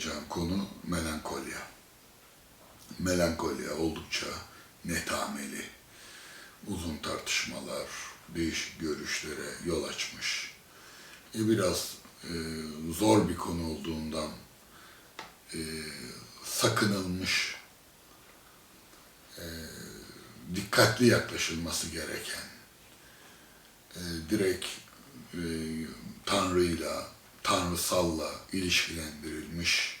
alacağım konu melankolya. Melankolya oldukça netameli, uzun tartışmalar, değişik görüşlere yol açmış. E, biraz e, zor bir konu olduğundan e, sakınılmış, e, dikkatli yaklaşılması gereken, e, direkt e, Tanrı'yla, tanrısalla ilişkilendirilmiş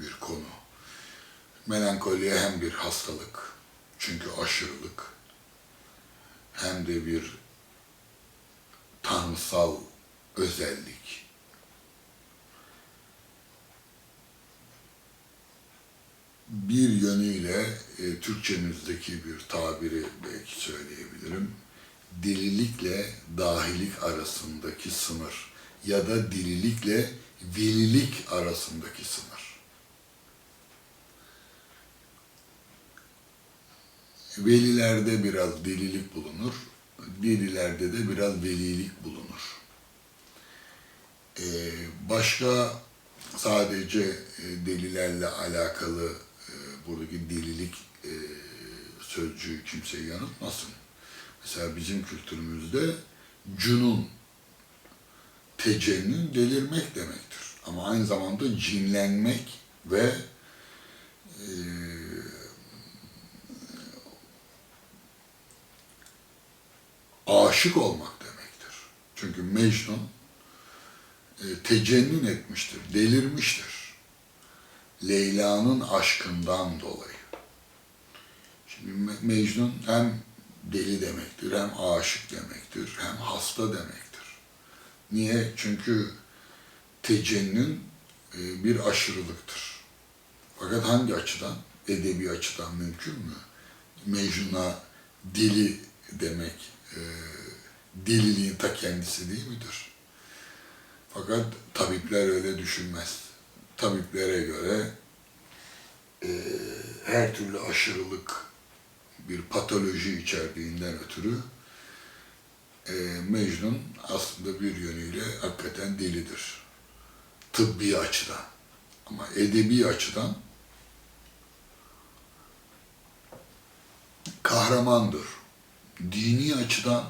bir konu. Melankolya hem bir hastalık, çünkü aşırılık, hem de bir tanrısal özellik. Bir yönüyle e, Türkçemizdeki bir tabiri belki söyleyebilirim. Delilikle dahilik arasındaki sınır ya da delilikle velilik arasındaki sınır. Velilerde biraz delilik bulunur, delilerde de biraz velilik bulunur. Ee, başka sadece e, delilerle alakalı e, buradaki delilik e, sözcüğü kimseyi yanıltmasın. Mesela bizim kültürümüzde cunun, tecennün delirmek demektir. Ama aynı zamanda cinlenmek ve e, aşık olmak demektir. Çünkü Mecnun e, tecennün etmiştir, delirmiştir. Leyla'nın aşkından dolayı. Şimdi Me- Mecnun hem deli demektir, hem aşık demektir, hem hasta demektir. Niye? Çünkü tecennün e, bir aşırılıktır. Fakat hangi açıdan? Edebi açıdan mümkün mü? Mecnun'a deli demek e, deliliğin ta kendisi değil midir? Fakat tabipler öyle düşünmez. Tabiplere göre e, her türlü aşırılık bir patoloji içerdiğinden ötürü e, Mecnun aslında bir yönüyle hakikaten delidir. Tıbbi açıdan. Ama edebi açıdan kahramandır. Dini açıdan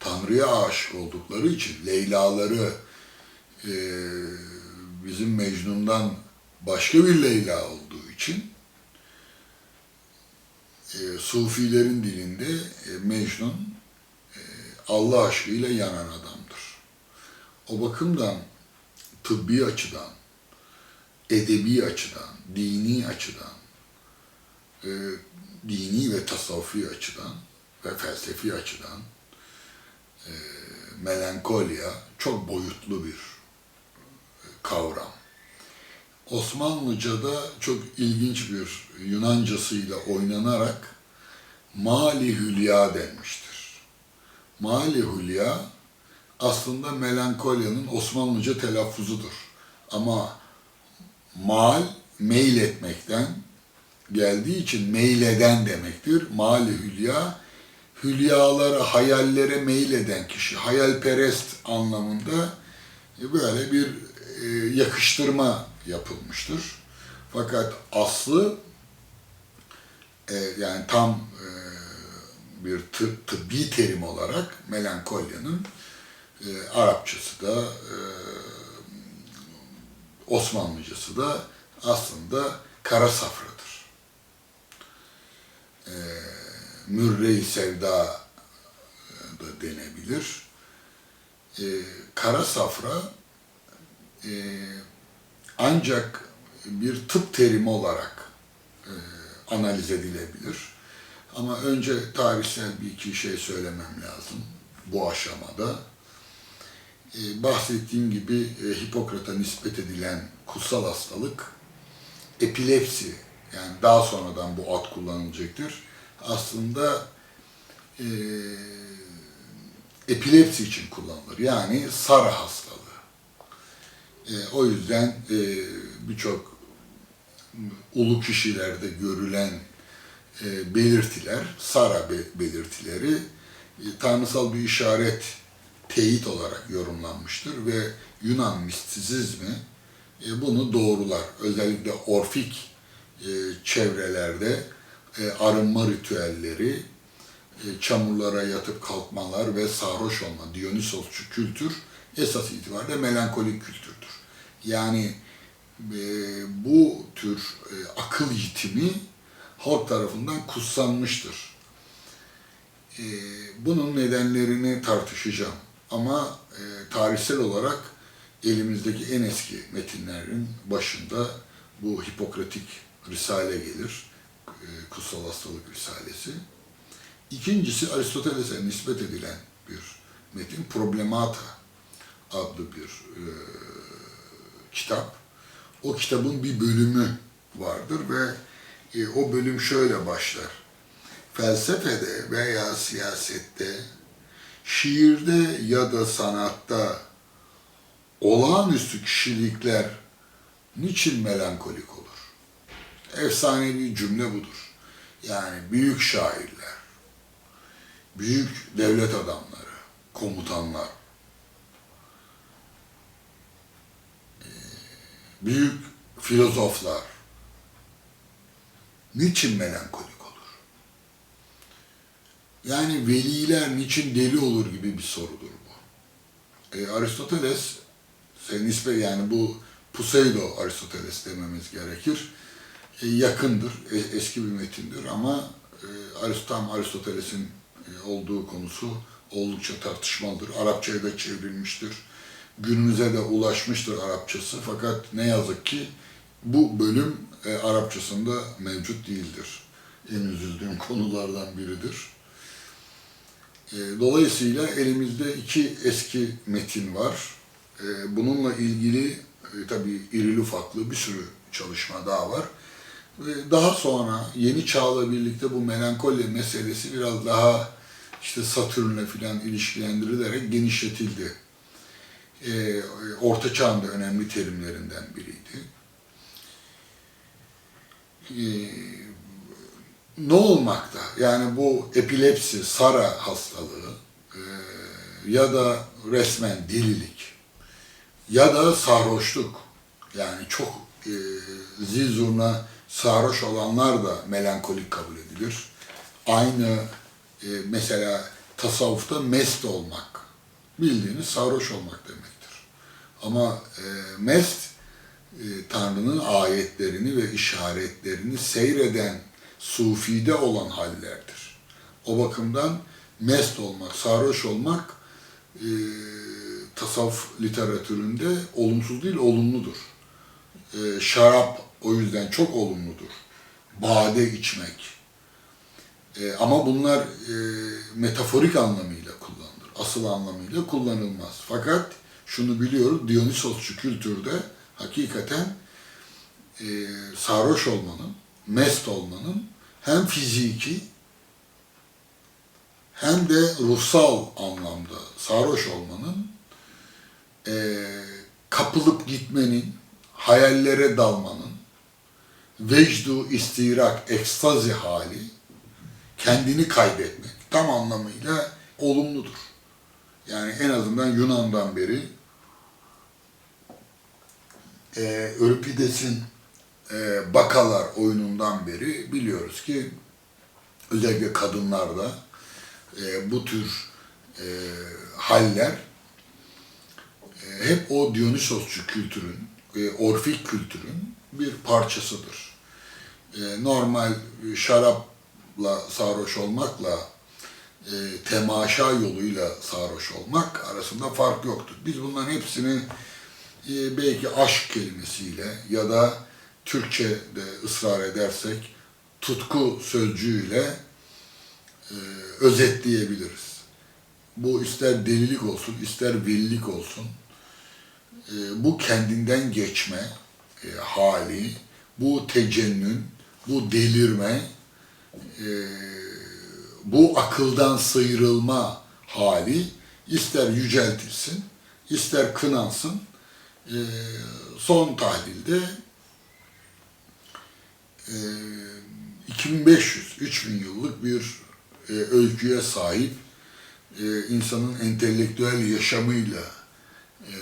Tanrı'ya aşık oldukları için Leyla'ları e, bizim Mecnun'dan başka bir Leyla olduğu için e, Sufilerin dilinde e, Mecnun e, Allah aşkıyla yanan adamdır. O bakımdan tıbbi açıdan, edebi açıdan, dini açıdan, e, dini ve tasavvufi açıdan ve felsefi açıdan e, melankolya çok boyutlu bir e, kavram. Osmanlıca'da çok ilginç bir Yunancasıyla oynanarak mali hülya denmiştir. Mali hülya aslında melankolyanın Osmanlıca telaffuzudur. Ama mal meyil etmekten geldiği için meyleden demektir. Mali hülya hülyalara, hayallere meyleden kişi, hayalperest anlamında böyle bir e, yakıştırma yapılmıştır. Fakat aslı e, yani tam e, bir tıp, tıbbi terim olarak melankolyanın Arapçası da Osmanlıcası da aslında kara safradır. E, mürre-i sevda da denebilir. E, kara safra e, ancak bir tıp terimi olarak e, analiz edilebilir. Ama önce tarihsel bir iki şey söylemem lazım bu aşamada. E, bahsettiğim gibi e, Hipokrat'a nispet edilen kutsal hastalık epilepsi yani daha sonradan bu ad kullanılacaktır. Aslında e, epilepsi için kullanılır. Yani Sara hastalığı. E, o yüzden e, birçok ulu kişilerde görülen e, belirtiler, Sara be- belirtileri e, tanrısal bir işaret teyit olarak yorumlanmıştır ve Yunan mistisizmi e, bunu doğrular. Özellikle orfik e, çevrelerde e, arınma ritüelleri, e, çamurlara yatıp kalkmalar ve sarhoş olma, Dionysosçu kültür esas itibariyle melankolik kültürdür. Yani bu tür akıl yitimi halk tarafından kutsanmıştır. Bunun nedenlerini tartışacağım. Ama tarihsel olarak elimizdeki en eski metinlerin başında bu Hipokratik Risale gelir. E, Kutsal Hastalık Risalesi. İkincisi Aristoteles'e nispet edilen bir metin Problemata adlı bir e, kitap. O kitabın bir bölümü vardır ve e, o bölüm şöyle başlar. Felsefede veya siyasette, şiirde ya da sanatta olağanüstü kişilikler niçin melankolik olur? Efsanevi cümle budur. Yani büyük şairler, büyük devlet adamları, komutanlar, e, büyük filozoflar niçin melankolik olur? Yani veliler niçin deli olur gibi bir sorudur bu. E, Aristoteles, sen nispet yani bu Puseido Aristoteles dememiz gerekir. E, yakındır, e, eski bir metindir ama e, Aristom Aristoteles'in olduğu konusu oldukça tartışmalıdır. Arapçaya da çevrilmiştir. Günümüze de ulaşmıştır Arapçası fakat ne yazık ki bu bölüm Arapçasında mevcut değildir. En üzüldüğüm konulardan biridir. Dolayısıyla elimizde iki eski metin var. Bununla ilgili tabii irili ufaklı bir sürü çalışma daha var. Daha sonra yeni çağla birlikte bu melankoli meselesi biraz daha işte Satürn'le filan ilişkilendirilerek genişletildi. Ee, Orta Çağ'ın da önemli terimlerinden biriydi. Ee, ne olmakta? Yani bu epilepsi, Sara hastalığı e, ya da resmen delilik ya da sarhoşluk yani çok e, zil sarhoş olanlar da melankolik kabul edilir. Aynı e, mesela tasavvufta mest olmak bildiğiniz sarhoş olmak demektir. Ama e, mest e, Tanrı'nın ayetlerini ve işaretlerini seyreden sufide olan hallerdir. O bakımdan mest olmak, sarhoş olmak e, tasavvuf literatüründe olumsuz değil, olumludur. E, şarap o yüzden çok olumludur. Bade içmek. E, ama bunlar e, metaforik anlamıyla kullanılır. Asıl anlamıyla kullanılmaz. Fakat şunu biliyoruz, Dionysosçu kültürde hakikaten e, sarhoş olmanın, mest olmanın hem fiziki hem de ruhsal anlamda sarhoş olmanın e, kapılıp gitmenin, hayallere dalmanın, vecdu istirak, ekstazi hali, kendini kaybetmek tam anlamıyla olumludur. Yani en azından Yunan'dan beri e, Euripides'in e, Bakalar oyunundan beri biliyoruz ki özellikle kadınlarda e, bu tür e, haller e, hep o Dionysosçu kültürün, e, Orfik kültürün bir parçasıdır. E, normal şarapla sarhoş olmakla e, temaşa yoluyla sarhoş olmak arasında fark yoktur. Biz bunların hepsini e, belki aşk kelimesiyle ya da Türkçe'de ısrar edersek tutku sözcüğüyle e, özetleyebiliriz. Bu ister delilik olsun, ister velilik olsun, bu kendinden geçme hali, bu tecennün, bu delirme, e, bu akıldan sıyrılma hali ister yüceltilsin, ister kınansın, e, son tahlilde e, 2500-3000 yıllık bir e, öyküye sahip e, insanın entelektüel yaşamıyla e,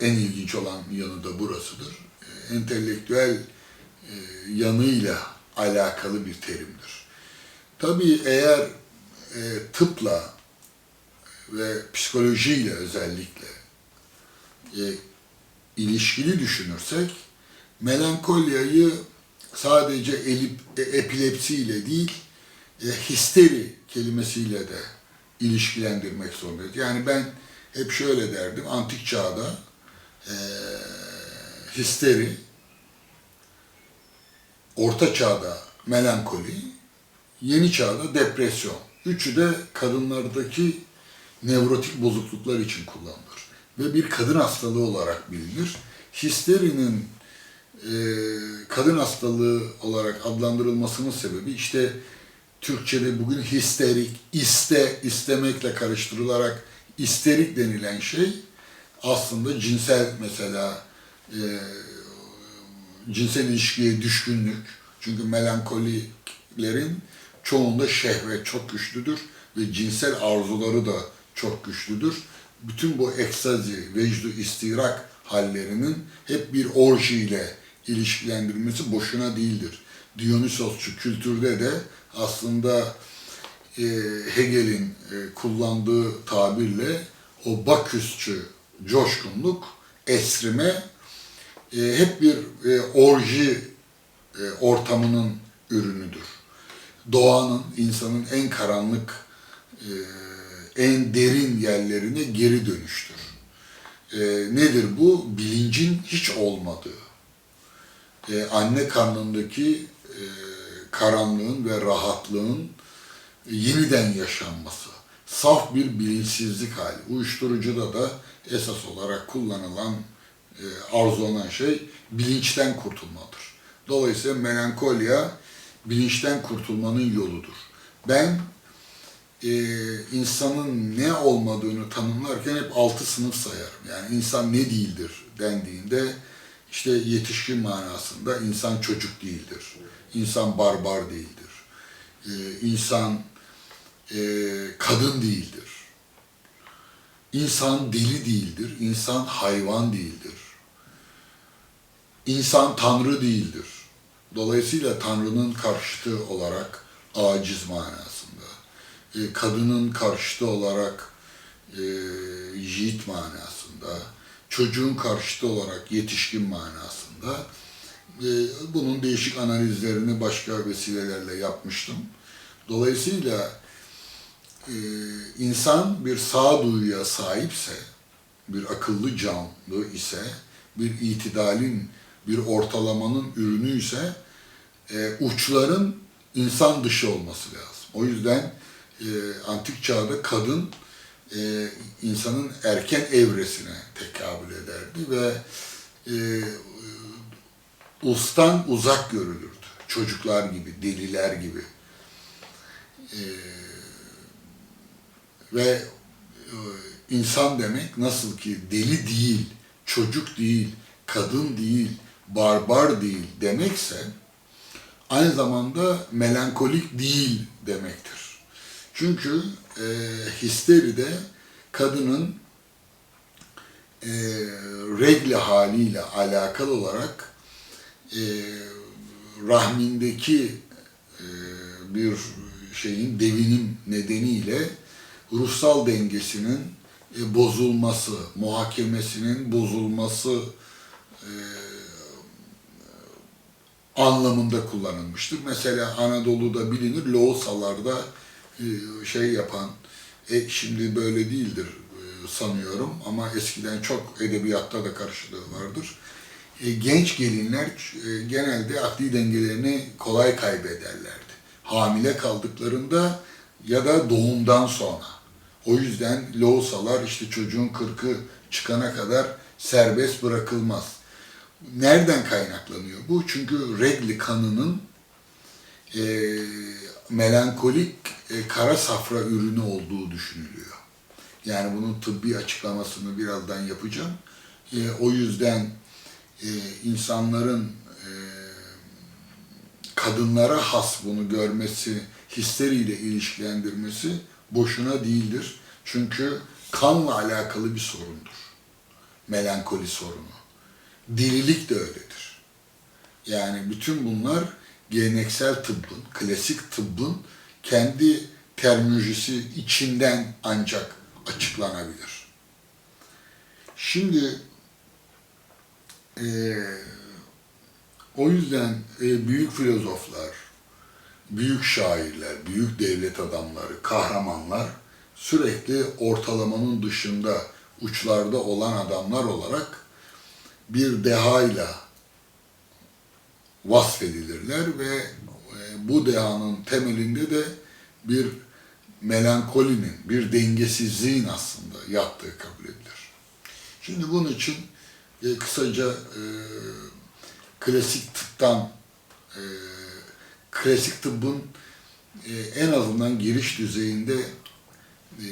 en ilginç olan yanı da burasıdır. E, entelektüel yanıyla alakalı bir terimdir. Tabii eğer e, tıpla ve psikolojiyle özellikle e, ilişkili düşünürsek melankolyayı sadece elip, e, epilepsiyle değil e, histeri kelimesiyle de ilişkilendirmek zorundayız. Yani ben hep şöyle derdim, antik çağda e, histeri, orta çağda melankoli, yeni çağda depresyon. Üçü de kadınlardaki nevrotik bozukluklar için kullanılır. Ve bir kadın hastalığı olarak bilinir. Histerinin e, kadın hastalığı olarak adlandırılmasının sebebi işte Türkçe'de bugün histerik, iste, istemekle karıştırılarak isterik denilen şey aslında cinsel mesela e, cinsel ilişkiye düşkünlük. Çünkü melankolilerin çoğunda şehvet çok güçlüdür ve cinsel arzuları da çok güçlüdür. Bütün bu ekstazi, vecdu, istirak hallerinin hep bir orji ile ilişkilendirilmesi boşuna değildir. Dionysosçu kültürde de aslında e, Hegel'in e, kullandığı tabirle o Baküsçü coşkunluk, esrime e, hep bir e, orji e, ortamının ürünüdür. Doğanın, insanın en karanlık, e, en derin yerlerine geri dönüştür. E, nedir bu? Bilincin hiç olmadığı, e, anne karnındaki e, karanlığın ve rahatlığın yeniden yaşanması. Saf bir bilinçsizlik hali. Uyuşturucuda da esas olarak kullanılan, e, arzulanan şey bilinçten kurtulmadır. Dolayısıyla melankolya bilinçten kurtulmanın yoludur. Ben e, insanın ne olmadığını tanımlarken hep altı sınıf sayarım. Yani insan ne değildir dendiğinde işte yetişkin manasında insan çocuk değildir. İnsan barbar değildir. E, insan e, kadın değildir. İnsan deli değildir. İnsan hayvan değildir. İnsan tanrı değildir. Dolayısıyla tanrının karşıtı olarak aciz manasında, e, kadının karşıtı olarak e, yiğit manasında, çocuğun karşıtı olarak yetişkin manasında e, bunun değişik analizlerini başka vesilelerle yapmıştım. Dolayısıyla e, insan bir sağduyuya sahipse, bir akıllı canlı ise, bir itidalin, bir ortalamanın ürünü ise e, uçların insan dışı olması lazım. O yüzden e, antik çağda kadın e, insanın erken evresine tekabül ederdi ve e, ustan uzak görülürdü. Çocuklar gibi, deliler gibi. E, ve e, insan demek nasıl ki deli değil, çocuk değil, kadın değil, barbar değil demekse aynı zamanda melankolik değil demektir. Çünkü e, histeride kadının e, regli haliyle alakalı olarak e, rahmindeki e, bir şeyin devinim nedeniyle ruhsal dengesinin e, bozulması, muhakemesinin bozulması e, anlamında kullanılmıştır. Mesela Anadolu'da bilinir, Loğusalarda e, şey yapan, e, şimdi böyle değildir e, sanıyorum ama eskiden çok edebiyatta da karşılığı vardır. E, genç gelinler genelde akli dengelerini kolay kaybederlerdi. Hamile kaldıklarında ya da doğumdan sonra. O yüzden loğusalar işte çocuğun kırkı çıkana kadar serbest bırakılmaz. Nereden kaynaklanıyor bu? Çünkü regli kanının e, melankolik e, kara safra ürünü olduğu düşünülüyor. Yani bunun tıbbi açıklamasını birazdan yapacağım. E, o yüzden e, insanların e, kadınlara has bunu görmesi, histeriyle ilişkilendirmesi boşuna değildir. Çünkü kanla alakalı bir sorundur. Melankoli sorunu. Delilik de öyledir. Yani bütün bunlar geleneksel tıbbın, klasik tıbbın kendi terminolojisi içinden ancak açıklanabilir. Şimdi eee, o yüzden e, büyük filozoflar, büyük şairler, büyük devlet adamları, kahramanlar sürekli ortalamanın dışında uçlarda olan adamlar olarak bir dehayla vasfedilirler ve e, bu dehanın temelinde de bir melankolinin, bir dengesizliğin aslında yattığı kabul edilir. Şimdi bunun için e, kısaca e, klasik tıptan, e, klasik tıbbın e, en azından giriş düzeyinde e,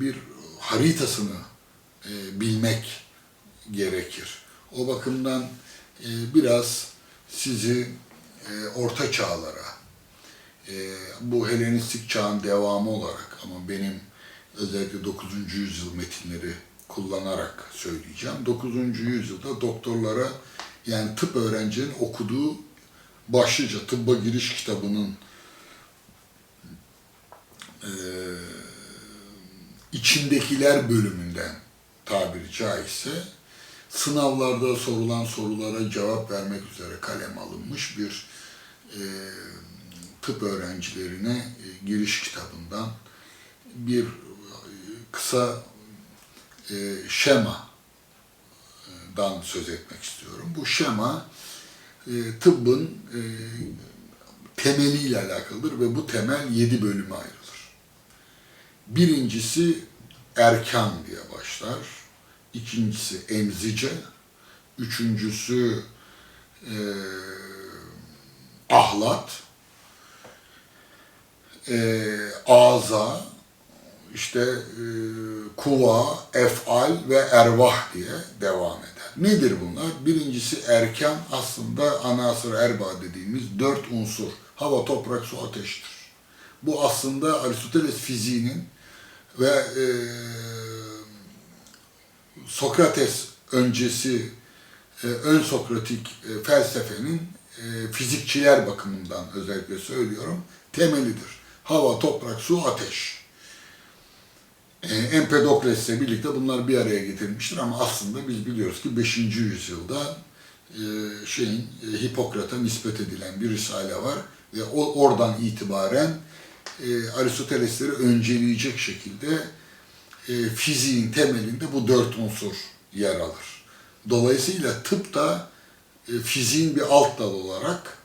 bir haritasını e, bilmek gerekir. O bakımdan e, biraz sizi e, orta çağlara, e, bu Helenistik çağın devamı olarak ama benim özellikle 9. yüzyıl metinleri kullanarak söyleyeceğim. 9. yüzyılda doktorlara yani tıp öğrencinin okuduğu başlıca tıbba giriş kitabının e, içindekiler bölümünden tabiri caizse sınavlarda sorulan sorulara cevap vermek üzere kalem alınmış bir e, tıp öğrencilerine e, giriş kitabından bir e, kısa e, şemadan söz etmek istiyorum. Bu şema e, tıbbın e, temeliyle alakalıdır ve bu temel yedi bölüme ayrılır. Birincisi erkan diye başlar. İkincisi emzice. Üçüncüsü e, ahlat. E, ağza, işte e, kuva, efal ve ervah diye devam eder. Nedir bunlar? Birincisi erkan aslında anasır erba dediğimiz dört unsur. Hava, toprak, su, ateştir. Bu aslında Aristoteles fiziğinin ve e, Sokrates öncesi e, ön Sokratik e, felsefenin e, fizikçiler bakımından özellikle söylüyorum temelidir. Hava, toprak, su, ateş. E, Empedokles'le birlikte bunlar bir araya getirilmiştir ama aslında biz biliyoruz ki 5. yüzyılda şeyin e, Hipokrat'a nispet edilen bir risale var ve oradan itibaren Aristotelesleri önceleyecek şekilde e, fiziğin temelinde bu dört unsur yer alır. Dolayısıyla tıp da e, fiziğin bir alt dalı olarak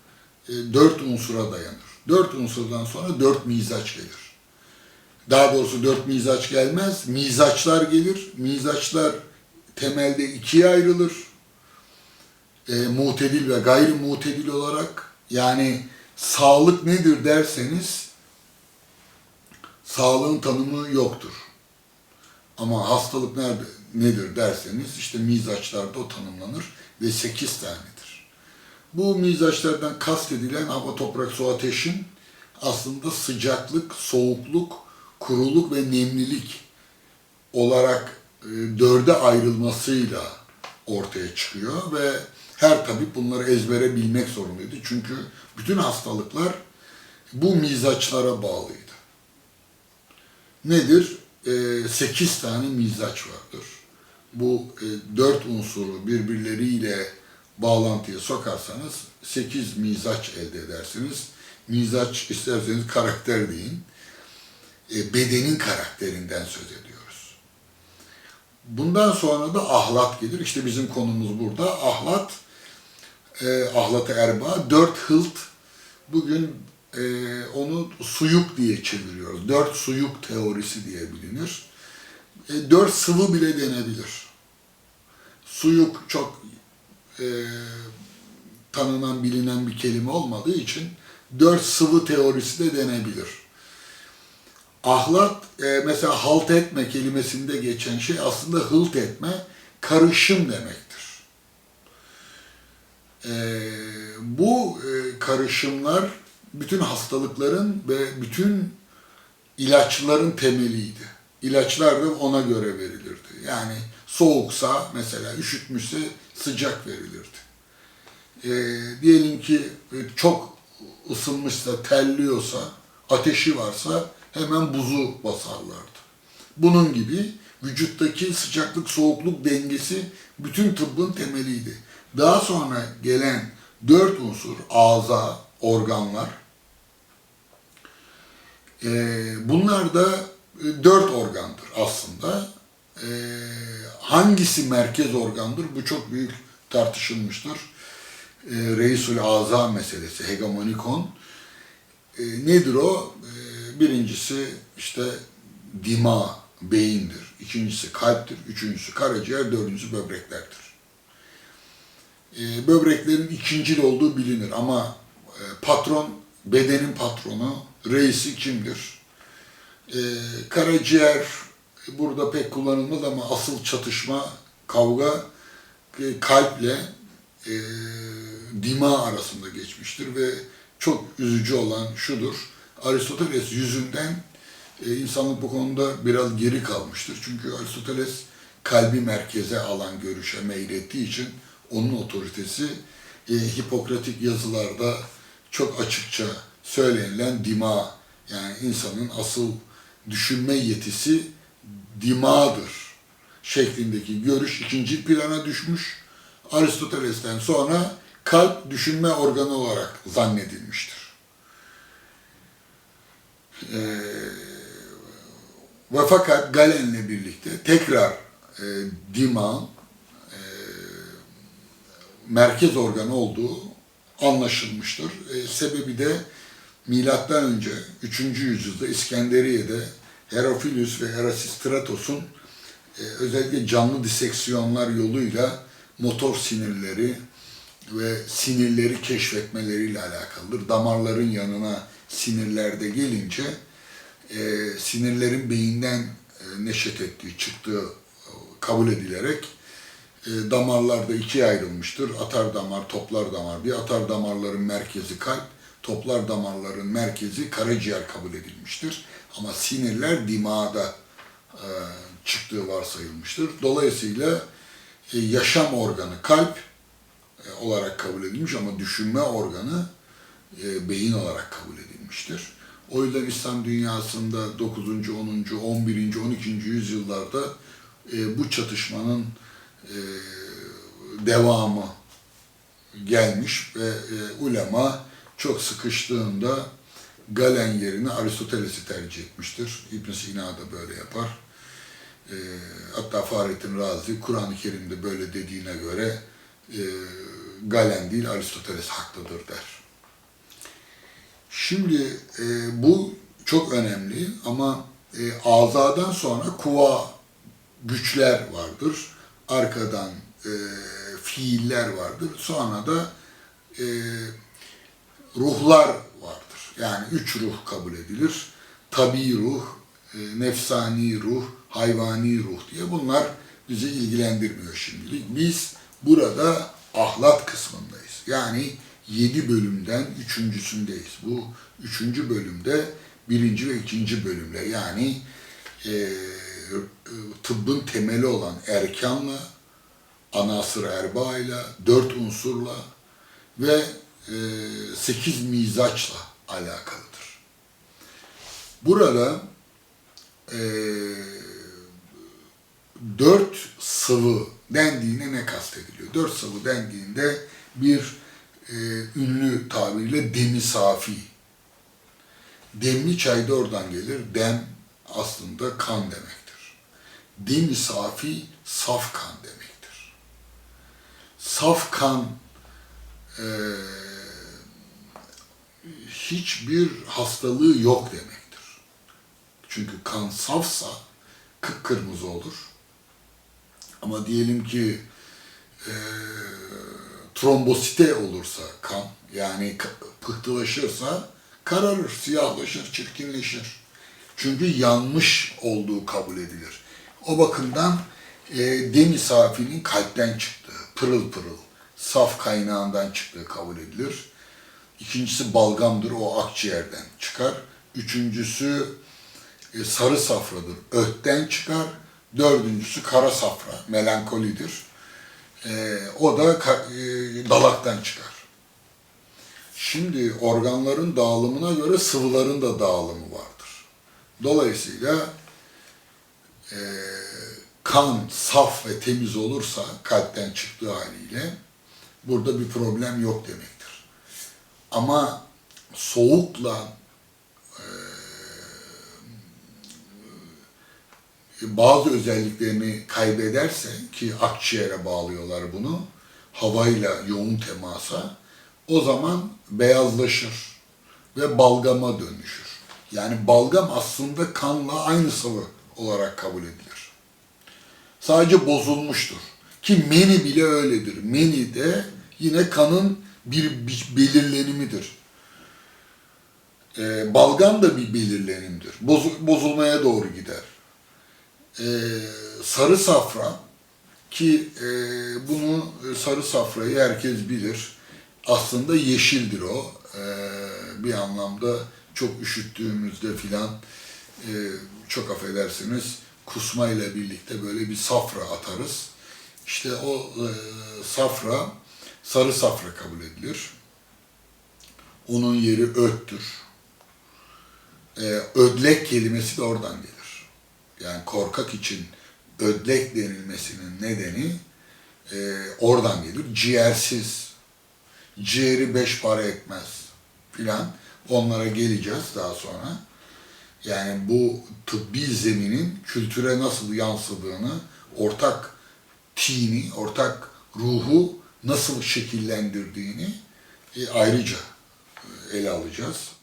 e, dört unsura dayanır. Dört unsurdan sonra dört mizaç gelir. Daha doğrusu dört mizaç gelmez, mizaçlar gelir. Mizaçlar temelde ikiye ayrılır. E, mutedil ve gayri mutedil olarak yani sağlık nedir derseniz sağlığın tanımı yoktur. Ama hastalık nerede, nedir derseniz işte mizaçlarda o tanımlanır ve sekiz tanedir. Bu mizaçlardan kastedilen hava, toprak, su, ateşin aslında sıcaklık, soğukluk, kuruluk ve nemlilik olarak e, dörde ayrılmasıyla ortaya çıkıyor ve her tabip bunları ezbere bilmek zorundaydı. Çünkü bütün hastalıklar bu mizaçlara bağlıydı. Nedir? E, 8 tane mizaç vardır. Bu e, 4 unsuru birbirleriyle bağlantıya sokarsanız 8 mizaç elde edersiniz. Mizaç isterseniz karakter deyin. E, bedenin karakterinden söz ediyoruz. Bundan sonra da ahlat gelir. İşte bizim konumuz burada. Ahlat, e, ahlat erba, dört hılt. Bugün e, onu suyuk diye çeviriyoruz. Dört suyuk teorisi diye bilinir. E, dört sıvı bile denebilir. Suyuk çok e, tanınan, bilinen bir kelime olmadığı için dört sıvı teorisi de denebilir. Ahlat, e, mesela halt etme kelimesinde geçen şey aslında hılt etme, karışım demektir. E, bu e, karışımlar bütün hastalıkların ve bütün ilaçların temeliydi. İlaçlar da ona göre verilirdi. Yani soğuksa mesela üşütmüşse sıcak verilirdi. Ee, diyelim ki e, çok ısınmışsa, terliyorsa, ateşi varsa hemen buzu basarlardı. Bunun gibi vücuttaki sıcaklık soğukluk dengesi bütün tıbbın temeliydi. Daha sonra gelen dört unsur, ağza, organlar, e, bunlar da e, dört organdır aslında. E, hangisi merkez organdır? Bu çok büyük tartışılmıştır. E, Reisul Azam meselesi, hegemonikon. Nedir o? Birincisi işte dima, beyindir. İkincisi kalptir. Üçüncüsü karaciğer, dördüncüsü böbreklerdir. Böbreklerin ikincil olduğu bilinir ama e, patron, bedenin patronu, reisi kimdir? E, karaciğer burada pek kullanılmaz ama asıl çatışma, kavga e, kalple e, dima arasında geçmiştir ve çok üzücü olan şudur. Aristoteles yüzünden e, insanlık bu konuda biraz geri kalmıştır. Çünkü Aristoteles kalbi merkeze alan görüşe meylettiği için onun otoritesi e, Hipokratik yazılarda çok açıkça söylenilen dima yani insanın asıl düşünme yetisi dimadır şeklindeki görüş ikinci plana düşmüş. Aristoteles'ten sonra kalp düşünme organı olarak zannedilmiştir. Ee, ve fakat Galen'le birlikte tekrar e, dimağın e, merkez organı olduğu anlaşılmıştır. E, sebebi de milattan önce 3. yüzyılda İskenderiye'de Herophilus ve Erasistratos'un e, özellikle canlı diseksiyonlar yoluyla motor sinirleri ve sinirleri keşfetmeleriyle alakalıdır. Damarların yanına sinirlerde gelince e, sinirlerin beyinden e, neşet ettiği, çıktığı e, kabul edilerek e, damarlar da ikiye ayrılmıştır. Atar damar, toplar damar. Bir atar damarların merkezi kalp, toplar damarların merkezi karaciğer kabul edilmiştir. Ama sinirler dimağda e, çıktığı varsayılmıştır. Dolayısıyla e, yaşam organı kalp e, olarak kabul edilmiş ama düşünme organı e, beyin olarak kabul edilmiştir. O yüzden İslam dünyasında 9. 10. 11. 12. yüzyıllarda e, bu çatışmanın e, devamı gelmiş ve e, ulema çok sıkıştığında Galen yerine Aristoteles'i tercih etmiştir. İbn Sina da böyle yapar. E, hatta Fahrettin Razi Kur'an-ı Kerim'de böyle dediğine göre e, Galen değil Aristoteles haklıdır der. Şimdi e, bu çok önemli ama e, azadan sonra kuva güçler vardır. Arkadan e, fiiller vardır. Sonra da e, ruhlar vardır. Yani üç ruh kabul edilir. Tabi ruh, e, nefsani ruh, hayvani ruh diye bunlar bizi ilgilendirmiyor şimdilik. Biz burada ahlat kısmındayız. Yani yedi bölümden üçüncüsündeyiz. Bu üçüncü bölümde birinci ve ikinci bölümle yani e, tıbbın temeli olan erkanla, anasır erbaayla, dört unsurla ve sekiz mizaçla alakalıdır. Burada e, dört sıvı dendiğine ne kastediliyor? Dört sıvı dendiğinde bir e, ünlü tabiriyle demi safi. Demli çay da oradan gelir. Dem aslında kan demektir. Demi safi saf kan demektir. Saf kan e, hiçbir hastalığı yok demektir. Çünkü kan safsa kıpkırmızı olur. Ama diyelim ki e, trombosite olursa kan, yani pıhtılaşırsa kararır, siyahlaşır, çirkinleşir. Çünkü yanmış olduğu kabul edilir. O bakımdan e, demi safinin kalpten çıktığı, pırıl pırıl, saf kaynağından çıktığı kabul edilir. İkincisi balgamdır, o akciğerden çıkar. Üçüncüsü e, sarı safradır. Ötten çıkar. Dördüncüsü kara safra, melankolidir. E, o da ka- e, dalaktan çıkar. Şimdi organların dağılımına göre sıvıların da dağılımı vardır. Dolayısıyla e, kan saf ve temiz olursa kalpten çıktığı haliyle burada bir problem yok demektir. Ama soğukla bazı özelliklerini kaybederse ki akciğere bağlıyorlar bunu havayla yoğun temasa o zaman beyazlaşır ve balgama dönüşür. Yani balgam aslında kanla aynı sıvı olarak kabul edilir. Sadece bozulmuştur. Ki meni bile öyledir. Meni de yine kanın bir belirlenimidir. Ee, balgam da bir belirlenimdir. Bozu- bozulmaya doğru gider. Ee, sarı safra ki e, bunu e, sarı safrayı herkes bilir. Aslında yeşildir o. Ee, bir anlamda çok üşüttüğümüzde filan e, çok affedersiniz kusma ile birlikte böyle bir safra atarız. İşte o e, safra sarı safra kabul edilir. Onun yeri öttür. E, ödlek kelimesi de oradan gelir. Yani korkak için ödlek denilmesinin nedeni e, oradan gelir. Ciğersiz, ciğeri beş para etmez filan. Onlara geleceğiz daha sonra. Yani bu tıbbi zeminin kültüre nasıl yansıdığını, ortak tini, ortak ruhu nasıl şekillendirdiğini e, ayrıca e, ele alacağız.